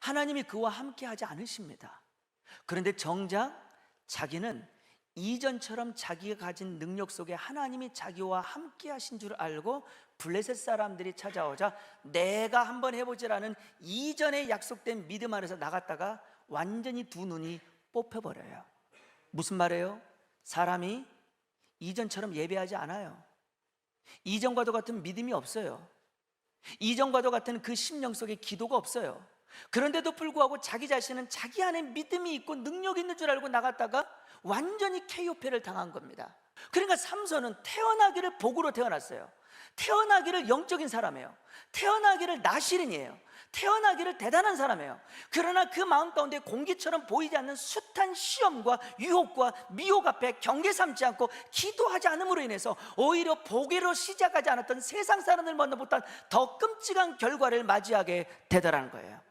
하나님이 그와 함께 하지 않으십니다. 그런데 정작 자기는 이전처럼 자기가 가진 능력 속에 하나님이 자기와 함께 하신 줄 알고 블레셋 사람들이 찾아오자 내가 한번 해보지라는 이전에 약속된 믿음 안에서 나갔다가 완전히 두 눈이 뽑혀버려요. 무슨 말이에요? 사람이 이전처럼 예배하지 않아요. 이전과도 같은 믿음이 없어요. 이전과도 같은 그 심령 속에 기도가 없어요. 그런데도 불구하고 자기 자신은 자기 안에 믿음이 있고 능력이 있는 줄 알고 나갔다가 완전히 KO패를 당한 겁니다. 그러니까 삼손은 태어나기를 복으로 태어났어요. 태어나기를 영적인 사람이에요. 태어나기를 나시린이에요. 태어나기를 대단한 사람이에요. 그러나 그 마음 가운데 공기처럼 보이지 않는 숱한 시험과 유혹과 미혹 앞에 경계 삼지 않고 기도하지 않음으로 인해서 오히려 보기로 시작하지 않았던 세상 사람들 만나 못한 더 끔찍한 결과를 맞이하게 되더라는 거예요.